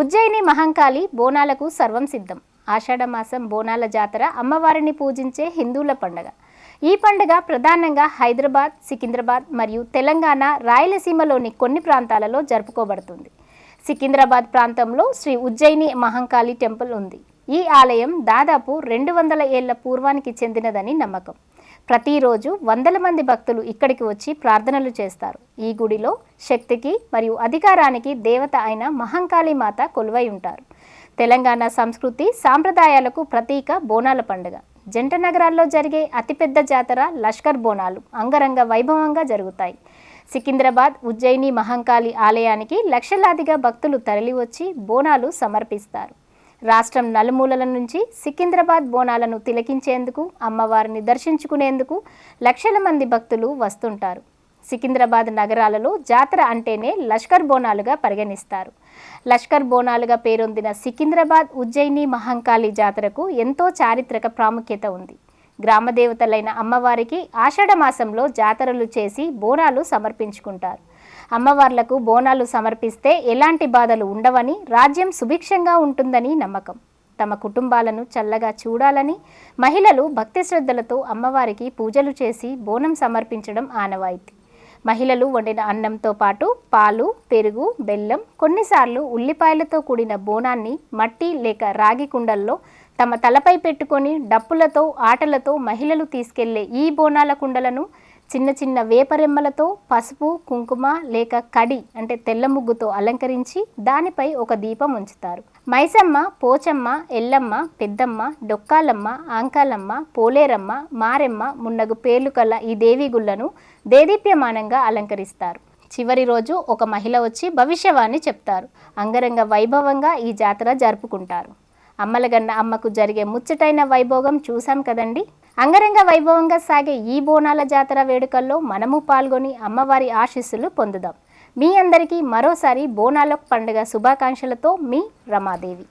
ఉజ్జయిని మహంకాళి బోనాలకు సర్వం సిద్ధం. ఆషాఢమాసం బోనాల జాతర అమ్మవారిని పూజించే హిందువుల పండుగ. ఈ పండుగ ప్రధానంగా హైదరాబాద్ సికింద్రాబాద్ మరియు తెలంగాణ రాయలసీమలోని కొన్ని ప్రాంతాలలో జరుపుకోబడుతుంది. సికింద్రాబాద్ ప్రాంతంలో శ్రీ ఉజ్జయిని మహంకాళి టెంపుల్ ఉంది. ఈ ఆలయం దాదాపు రెండు వందల ఏళ్ళ పూర్వానికి చెందినదని నమ్మకం. ప్రతిరోజు వందల మంది భక్తులు ఇక్కడికి వచ్చి ప్రార్థనలు చేస్తారు. ఈ గుడిలో శక్తికి మరియు అధికారానికి దేవత అయిన మహంకాళి మాత కొలువై ఉంటారు. తెలంగాణ సంస్కృతి సాంప్రదాయాలకు ప్రతీక బోనాల పండుగ. జంట నగరాల్లో జరిగే అతిపెద్ద జాతర లష్కర్ బోనాలు అంగరంగ వైభవంగా జరుగుతాయి. సికింద్రాబాద్ ఉజ్జయిని మహంకాళి ఆలయానికి లక్షలాదిగా భక్తులు తరలివచ్చి బోనాలు సమర్పిస్తారు. రాష్ట్రం నలుమూలల నుంచి సికింద్రాబాద్ బోనాలను తిలకించేందుకు అమ్మవారిని దర్శించుకునేందుకు లక్షల మంది భక్తులు వస్తుంటారు. సికింద్రాబాద్ నగరాలలో జాతర అంటేనే లష్కర్ బోనాలుగా పరిగణిస్తారు. లష్కర్ బోనాలుగా పేరొందిన సికింద్రాబాద్ ఉజ్జయిని మహంకాళి జాతరకు ఎంతో చారిత్రక ప్రాముఖ్యత ఉంది. గ్రామదేవతలైన అమ్మవారికి ఆషాఢ మాసంలో జాతరలు చేసి బోనాలు సమర్పించుకుంటారు. అమ్మవార్లకు బోనాలు సమర్పిస్తే ఎలాంటి బాధలు ఉండవని రాజ్యం సుభిక్షంగా ఉంటుందని నమ్మకం. తమ కుటుంబాలను చల్లగా చూడాలని మహిళలు భక్తి శ్రద్ధలతో అమ్మవారికి పూజలు చేసి బోనం సమర్పించడం ఆనవాయితీ. మహిళలు వండిన అన్నంతో పాటు పాలు పెరుగు బెల్లం కొన్నిసార్లు ఉల్లిపాయలతో కూడిన బోనాన్ని మట్టి లేక రాగి కుండల్లో తమ తలపై పెట్టుకొని డప్పులతో ఆటలతో మహిళలు తీసుకెళ్ళే ఈ బోనాల కుండలను చిన్న చిన్న వేపరెమ్మలతో పసుపు కుంకుమ లేక కడి అంటే తెల్ల ముగ్గుతో అలంకరించి దానిపై ఒక దీపం ఉంచుతారు. మైసమ్మ పోచమ్మ ఎల్లమ్మ పెద్దమ్మ డొక్కాలమ్మ ఆంకాలమ్మ పోలేరమ్మ మారెమ్మ మున్నగు పేర్లు కల ఈ దేవి గుళ్ళను దేదీప్యమానంగా అలంకరిస్తారు. చివరి రోజు ఒక మహిళ వచ్చి భవిష్యవాణి చెప్తారు. అంగరంగ వైభవంగా ఈ జాతర జరుపుకుంటారు. అమ్మలగన్న అమ్మకు జరిగే ముచ్చటైన వైభోగం చూసాం కదండి? అంగరంగ వైభవంగా సాగే ఈ బోనాల జాతర వేడుకల్లో మనము పాల్గొని అమ్మవారి ఆశీస్సులు పొందుదాం. మీ అందరికీ మరోసారి బోనాల పండుగ శుభాకాంక్షలతో మీ రమాదేవి.